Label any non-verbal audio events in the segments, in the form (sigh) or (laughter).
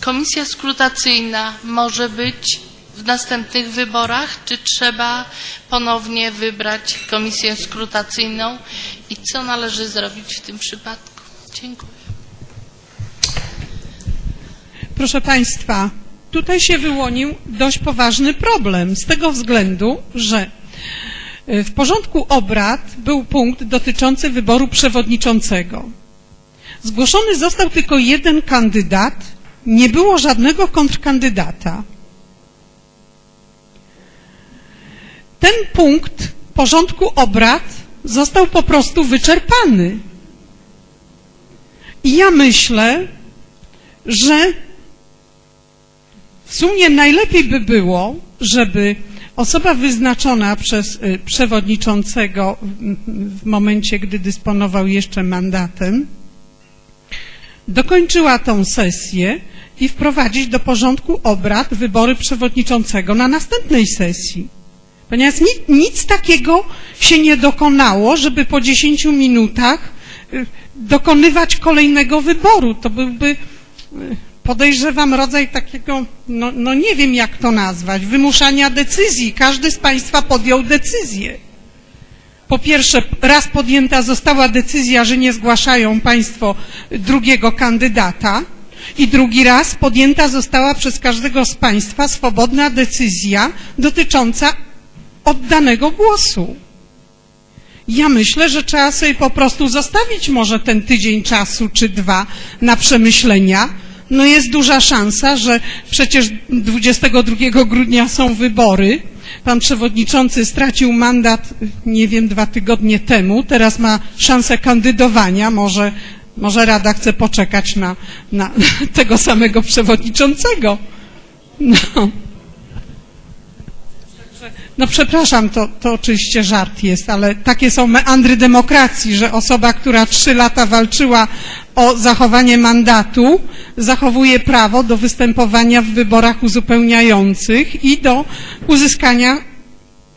komisja skrutacyjna może być w następnych wyborach, czy trzeba ponownie wybrać komisję skrutacyjną i co należy zrobić w tym przypadku? Dziękuję. Proszę Państwa, tutaj się wyłonił dość poważny problem z tego względu, że y, w porządku obrad był punkt dotyczący wyboru przewodniczącego. Zgłoszony został tylko jeden kandydat, nie było żadnego kontrkandydata. Ten punkt porządku obrad został po prostu wyczerpany. I ja myślę, że w sumie najlepiej by było, żeby osoba wyznaczona przez y, przewodniczącego w- w momencie, gdy dysponował jeszcze mandatem, dokończyła tą sesję i wprowadzić do porządku obrad wybory przewodniczącego na następnej sesji. Ponieważ nic, nic takiego się nie dokonało, żeby po 10 minutach y, dokonywać kolejnego wyboru. To byłby, y, podejrzewam, rodzaj takiego, no, no nie wiem jak to nazwać, wymuszania decyzji. Każdy z Państwa podjął decyzję. Po pierwsze, raz podjęta została decyzja, że nie zgłaszają Państwo drugiego kandydata i drugi raz podjęta została przez każdego z Państwa swobodna decyzja dotycząca oddanego głosu. Ja myślę, że trzeba sobie po prostu zostawić może ten tydzień czasu czy dwa na przemyślenia. No jest duża szansa, że przecież 22 grudnia są wybory. Pan przewodniczący stracił mandat, nie wiem, dwa tygodnie temu. Teraz ma szansę kandydowania. Może, może Rada chce poczekać na, na tego samego przewodniczącego. No. No przepraszam, to, to oczywiście żart jest, ale takie są meandry demokracji, że osoba, która trzy lata walczyła o zachowanie mandatu, zachowuje prawo do występowania w wyborach uzupełniających i do uzyskania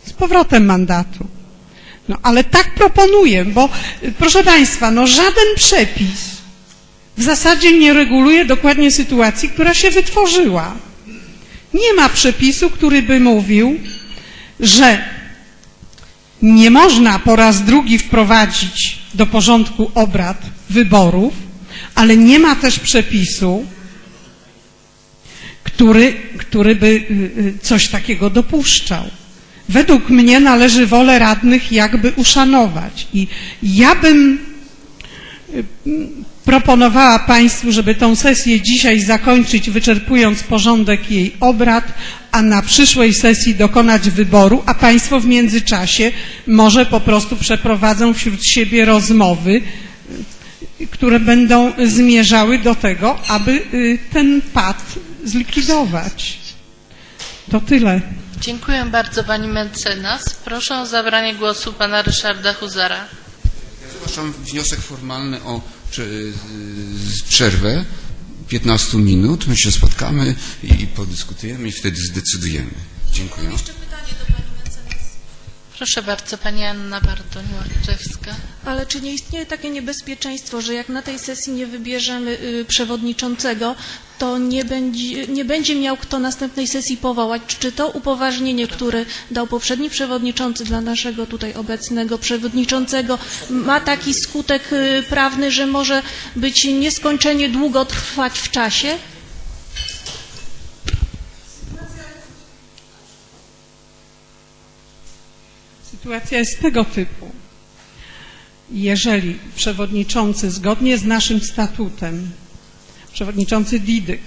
z powrotem mandatu. No ale tak proponuję, bo y, proszę Państwa, no żaden przepis w zasadzie nie reguluje dokładnie sytuacji, która się wytworzyła. Nie ma przepisu, który by mówił, że nie można po raz drugi wprowadzić do porządku obrad wyborów, ale nie ma też przepisu, który, który by y, y, coś takiego dopuszczał. Według mnie należy wolę radnych jakby uszanować. I ja bym y, proponowała Państwu, żeby tą sesję dzisiaj zakończyć, wyczerpując porządek jej obrad, a na przyszłej sesji dokonać wyboru, a Państwo w międzyczasie może po prostu przeprowadzą wśród siebie rozmowy, y, które będą zmierzały do tego, aby y, ten pad zlikwidować. To tyle. Dziękuję bardzo Pani mecenas. Proszę o zabranie głosu Pana Ryszarda Huzara. Ja zgłaszam wniosek formalny o z- przerwę 15 minut. My się spotkamy i podyskutujemy i wtedy zdecydujemy. Dziękuję. Proszę bardzo Pani Anna Bartoń-Łaczewska. Ale czy nie istnieje takie niebezpieczeństwo, że jak na tej sesji nie wybierzemy y, przewodniczącego, to nie będzie, nie będzie miał kto następnej sesji powołać? Czy to upoważnienie, które dał poprzedni przewodniczący dla naszego tutaj obecnego przewodniczącego, ma taki skutek y, prawny, że może być nieskończenie długo trwać w czasie? Sytuacja jest tego typu. Jeżeli przewodniczący zgodnie z naszym statutem, przewodniczący Didyk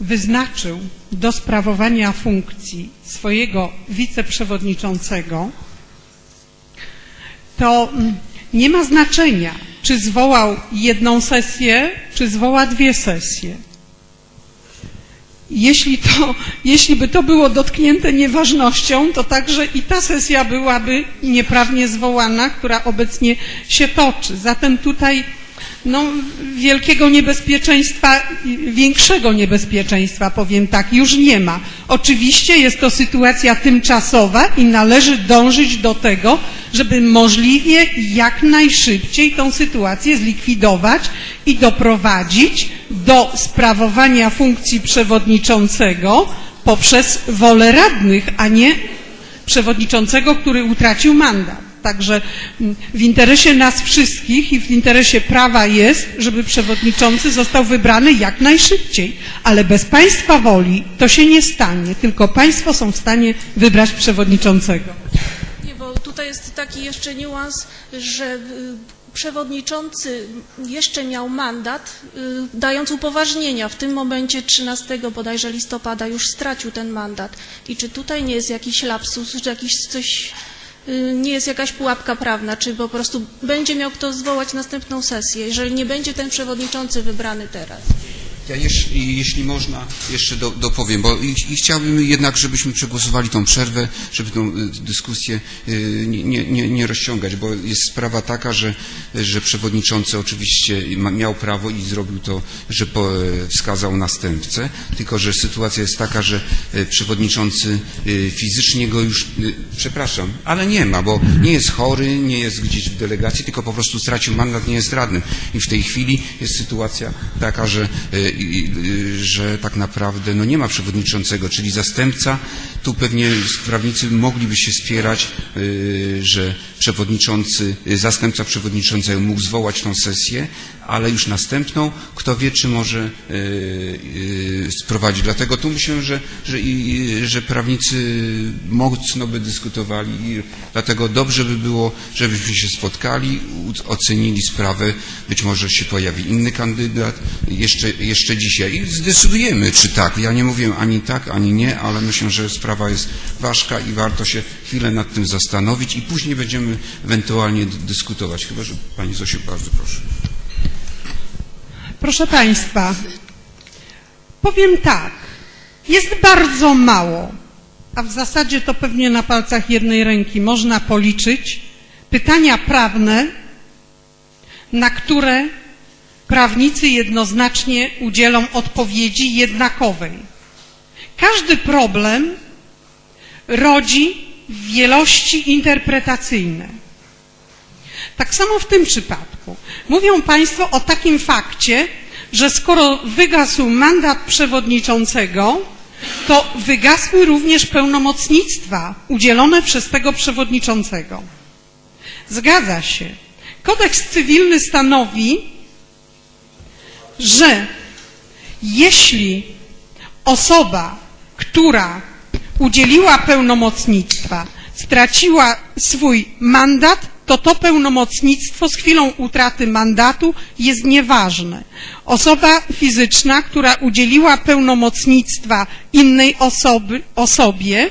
wyznaczył do sprawowania funkcji swojego wiceprzewodniczącego, to mm, nie ma znaczenia, czy zwołał jedną sesję, czy zwoła dwie sesje. Jeśli, to, (laughs) jeśli by to było dotknięte nieważnością, to także i ta sesja byłaby nieprawnie zwołana, która obecnie się toczy. Zatem tutaj no, wielkiego niebezpieczeństwa, większego niebezpieczeństwa, powiem tak, już nie ma. Oczywiście jest to sytuacja tymczasowa i należy dążyć do tego, żeby możliwie jak najszybciej tą sytuację zlikwidować i doprowadzić do sprawowania funkcji przewodniczącego poprzez wolę radnych, a nie przewodniczącego, który utracił mandat. Także w interesie nas wszystkich i w interesie prawa jest, żeby przewodniczący został wybrany jak najszybciej. Ale bez państwa woli to się nie stanie, tylko państwo są w stanie wybrać przewodniczącego. Nie, bo tutaj jest taki jeszcze niuans, że y, przewodniczący jeszcze miał mandat, y, dając upoważnienia. W tym momencie 13 bodajże listopada już stracił ten mandat. I czy tutaj nie jest jakiś lapsus, czy jakiś coś, nie jest jakaś pułapka prawna, czy po prostu będzie miał kto zwołać następną sesję, jeżeli nie będzie ten przewodniczący wybrany teraz? Ja jeśli, jeśli można, jeszcze do, dopowiem, bo i, i chciałbym jednak, żebyśmy przegłosowali tą przerwę, żeby tą y, dyskusję y, nie, nie, nie, rozciągać, bo jest sprawa taka, że, że przewodniczący oczywiście miał prawo i zrobił to, że e, wskazał następcę, tylko że sytuacja jest taka, że e, przewodniczący y, fizycznie go już, przepraszam, ale nie ma, bo nie jest chory, nie jest gdzieś w delegacji, tylko po prostu stracił mandat, nie jest radnym. I w tej chwili jest sytuacja taka, że e, że tak naprawdę no nie ma przewodniczącego, czyli zastępca. Tu pewnie prawnicy mogliby się spierać, y, że przewodniczący, y, zastępca przewodniczącego mógł zwołać tą sesję, ale już następną, kto wie, czy może y, y, sprowadzić. Dlatego tu myślę, że, że, że prawnicy mocno by dyskutowali i dlatego dobrze by było, żebyśmy się spotkali, ocenili sprawę, być może się pojawi inny kandydat jeszcze, jeszcze dzisiaj i zdecydujemy, czy tak. Ja nie mówię ani tak, ani nie, ale myślę, że sprawa jest ważka i warto się chwilę nad tym zastanowić i później będziemy ewentualnie dyskutować. Chyba, że Pani Zosiu, bardzo proszę. Proszę Państwa, powiem tak, jest bardzo mało, a w zasadzie to pewnie na palcach jednej ręki można policzyć pytania prawne, na które prawnicy jednoznacznie udzielą odpowiedzi jednakowej. Każdy problem rodzi wielości interpretacyjne. Tak samo w tym przypadku. Mówią Państwo o takim fakcie, że skoro wygasł mandat przewodniczącego, to wygasły również pełnomocnictwa udzielone przez tego przewodniczącego. Zgadza się. Kodeks cywilny stanowi, że jeśli osoba, która udzieliła pełnomocnictwa, straciła swój mandat, to to pełnomocnictwo z chwilą utraty mandatu jest nieważne. Osoba fizyczna, która udzieliła pełnomocnictwa innej osoby, osobie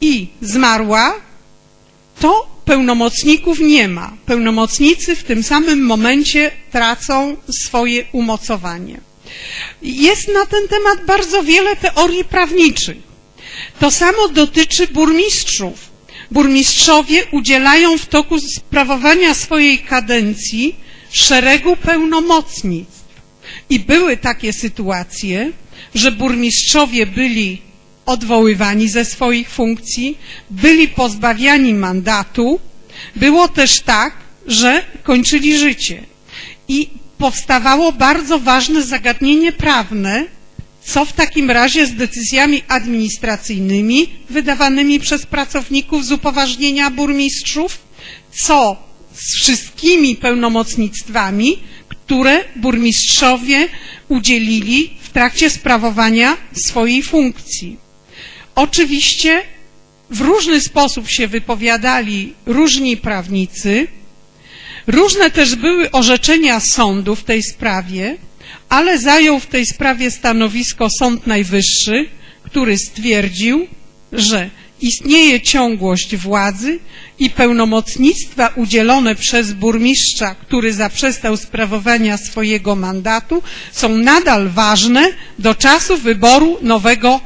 i zmarła, to pełnomocników nie ma. Pełnomocnicy w tym samym momencie tracą swoje umocowanie. Jest na ten temat bardzo wiele teorii prawniczych. To samo dotyczy burmistrzów. Burmistrzowie udzielają w toku sprawowania swojej kadencji szeregu pełnomocnictw. I były takie sytuacje, że burmistrzowie byli odwoływani ze swoich funkcji, byli pozbawiani mandatu. Było też tak, że kończyli życie. I powstawało bardzo ważne zagadnienie prawne, co w takim razie z decyzjami administracyjnymi wydawanymi przez pracowników z upoważnienia burmistrzów, co z wszystkimi pełnomocnictwami, które burmistrzowie udzielili w trakcie sprawowania swojej funkcji. Oczywiście w różny sposób się wypowiadali różni prawnicy, różne też były orzeczenia sądu w tej sprawie, ale zajął w tej sprawie stanowisko Sąd Najwyższy, który stwierdził, że istnieje ciągłość władzy i pełnomocnictwa udzielone przez burmistrza, który zaprzestał sprawowania swojego mandatu, są nadal ważne do czasu wyboru nowego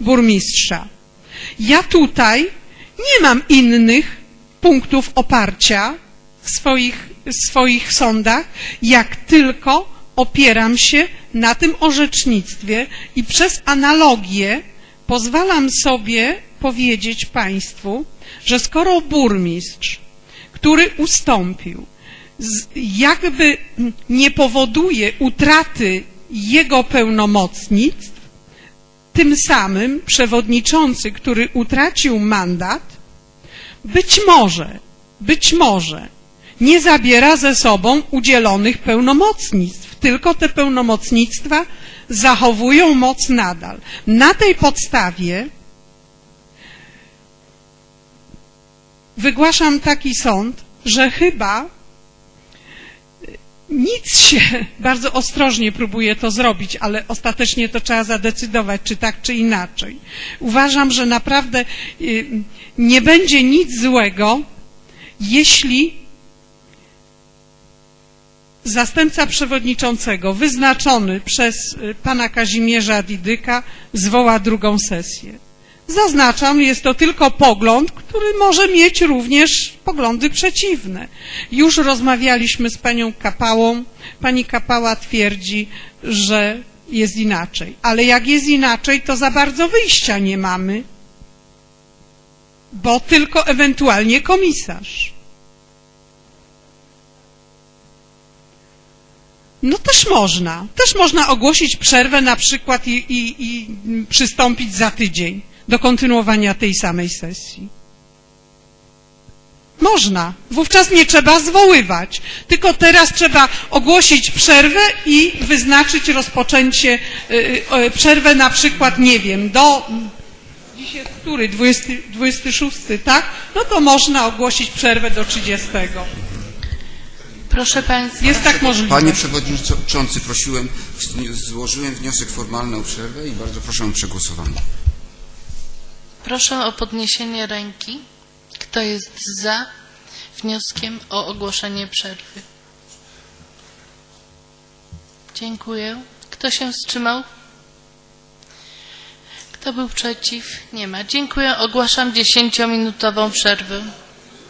burmistrza. Ja tutaj nie mam innych punktów oparcia w swoich swoich sądach, jak tylko opieram się na tym orzecznictwie i przez analogię pozwalam sobie powiedzieć Państwu, że skoro burmistrz, który ustąpił, jakby nie powoduje utraty jego pełnomocnictw, tym samym przewodniczący, który utracił mandat, być może, być może nie zabiera ze sobą udzielonych pełnomocnictw, tylko te pełnomocnictwa zachowują moc nadal. Na tej podstawie wygłaszam taki sąd, że chyba nic się, (laughs) bardzo ostrożnie próbuję to zrobić, ale ostatecznie to trzeba zadecydować, czy tak, czy inaczej. Uważam, że naprawdę y, nie będzie nic złego, jeśli zastępca przewodniczącego wyznaczony przez y, pana Kazimierza Didyka zwoła drugą sesję. Zaznaczam, jest to tylko pogląd, który może mieć również poglądy przeciwne. Już rozmawialiśmy z panią Kapałą. Pani Kapała twierdzi, że jest inaczej. Ale jak jest inaczej, to za bardzo wyjścia nie mamy, bo tylko ewentualnie komisarz. No też można. Też można ogłosić przerwę na przykład i, i, i przystąpić za tydzień do kontynuowania tej samej sesji. Można. Wówczas nie trzeba zwoływać. Tylko teraz trzeba ogłosić przerwę i wyznaczyć rozpoczęcie, y, y, przerwę na przykład, nie wiem, do, jest który, 20, 26, tak? No to można ogłosić przerwę do 30. Proszę Państwa, Jest tak możliwe. Panie Przewodniczący, prosiłem, złożyłem wniosek formalny o przerwę i bardzo proszę o przegłosowanie. proszę o podniesienie ręki. Kto jest za wnioskiem o ogłoszenie przerwy? Dziękuję. Kto się wstrzymał? Kto był przeciw? Nie ma. Dziękuję. Ogłaszam dziesięciominutową przerwę.